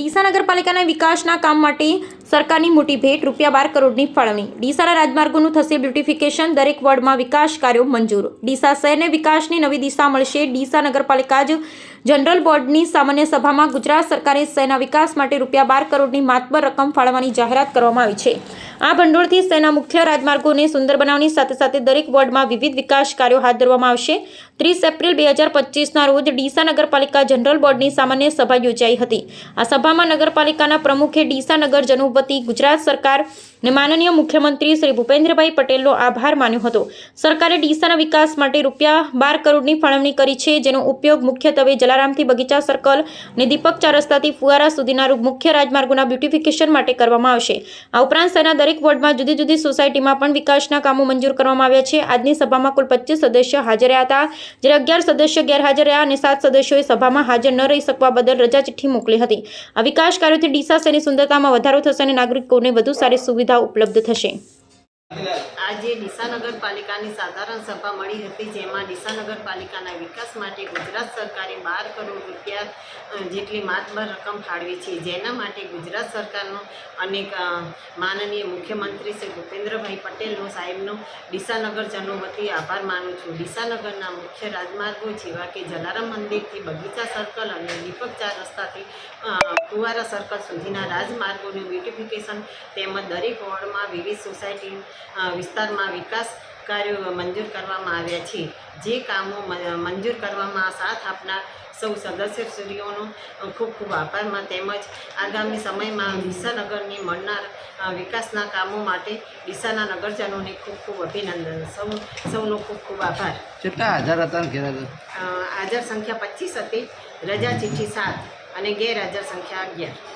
ડીસા નગરપાલિકાના વિકાસના કામ માટે સરકારની મોટી ભેટ રૂપિયા બાર કરોડની ફાળવણી. ડીસાના રાજમાર્ગોનું થશે બ્યુટિફિકેશન. દરેક વોર્ડમાં વિકાસ કાર્યો મંજૂર. ડીસા શહેરને વિકાસની નવી દિશા મળશે. ડીસા નગરપાલિકા જ જનરલ બોર્ડની સામાન્ય સભામાં ગુજરાત સરકારે સેના વિકાસ માટે રૂપિયા બાર કરોડની માતબર રકમ ફાળવવાની જાહેરાત કરવામાં આવી છે. આ ભંડોળથી સેના મુખ્ય રાજમાર્ગોને સુંદર બનાવવાની સાથે સાથે દરેક વોર્ડમાં વિવિધ વિકાસ કાર્યો હાથ ધરવામાં આવશે. ત્રીસ એપ્રિલ બે હજાર પચીસના રોજ ડીસા નગરપાલિકા જનરલ બોર્ડની સામાન્ય સભા યોજાઈ હતી. આ સભામાં નગરપાલિકાના પ્રમુખે ડીસા નગરજનો વતી ગુજરાત સરકાર ને માનનીય મુખ્યમંત્રી શ્રી ભૂપેન્દ્રભાઈ પટેલનો આભાર માન્યો હતો. સરકારે ડીસાના વિકાસ માટે રૂપિયા બાર કરોડની ફાળવણી કરી છે, જેનો ઉપયોગ મુખ્યત્વે જલારામથી બગીચા સર્કલ અને દીપક ચાર રસ્તાથી ફુવારા સુધીના મુખ્ય રાજમાર્ગોના બ્યુટિફિકેશન માટે કરવામાં આવશે. આ ઉપરાંત શહેરના દરેક વોર્ડમાં જુદી જુદી સોસાયટીમાં પણ વિકાસના કામો મંજૂર કરવામાં આવ્યા છે. આજની સભામાં કુલ પચીસ સદસ્ય હાજર રહ્યા હતા, જ્યારે અગિયાર સદસ્ય ગેરહાજર રહ્યા અને સાત સદસ્યોએ સભામાં હાજર ન રહી શકવા બદલ રજા ચિઠ્ઠી મોકલી હતી. આ વિકાસ કાર્યોથી ડીસા શહેરની સુંદરતામાં વધારો થશે અને નાગરિકોને વધુ સારી સુવિધા ઉપલબ્ધ થશે. આજે ડીસા નગરપાલિકાની સાધારણ સભા મળી હતી જેમાં ડીસા નગરપાલિકાના વિકાસ માટે ગુજરાત સરકારે બાર કરોડ રૂપિયા જેટલી માતબર રકમ ફાળવી છે. જેના માટે ગુજરાત સરકારનો અનેક માનનીય મુખ્યમંત્રી શ્રી ભૂપેન્દ્રભાઈ પટેલનો સાહેબનો ડીસા નગરજનો વતી આભાર માનું છું. ડીસા નગરના મુખ્ય રાજમાર્ગો જેવા કે જલારામ મંદિરથી બગીચા સર્કલ અને દીપક ચાર રસ્તાથી કુવારા સર્કલ સુધીના રાજમાર્ગોનું બ્યુટિફિકેશન તેમજ દરેક વોર્ડમાં વિવિધ સોસાયટી અ, વિસ્તારમાં વિકાસ કાર્યો મંજૂર કરવામાં આવ્યા છે. જે કામો મંજૂર કરવામાં સાથ આપનાર સૌ સદસ્યશ્રીઓનો ખૂબ ખૂબ આભારમાં તેમજ આગામી સમયમાં ડીસાનગરની મળનાર વિકાસના કામો માટે ડીસાના નગરજનોને ખૂબ ખૂબ અભિનંદન. સૌ સૌનો ખૂબ ખૂબ આભાર. કેટલા હાજર હતા હાજર સંખ્યા પચીસ હતી. રજા ચિઠ્ઠી સાત અને ગેરહાજર સંખ્યા અગિયાર.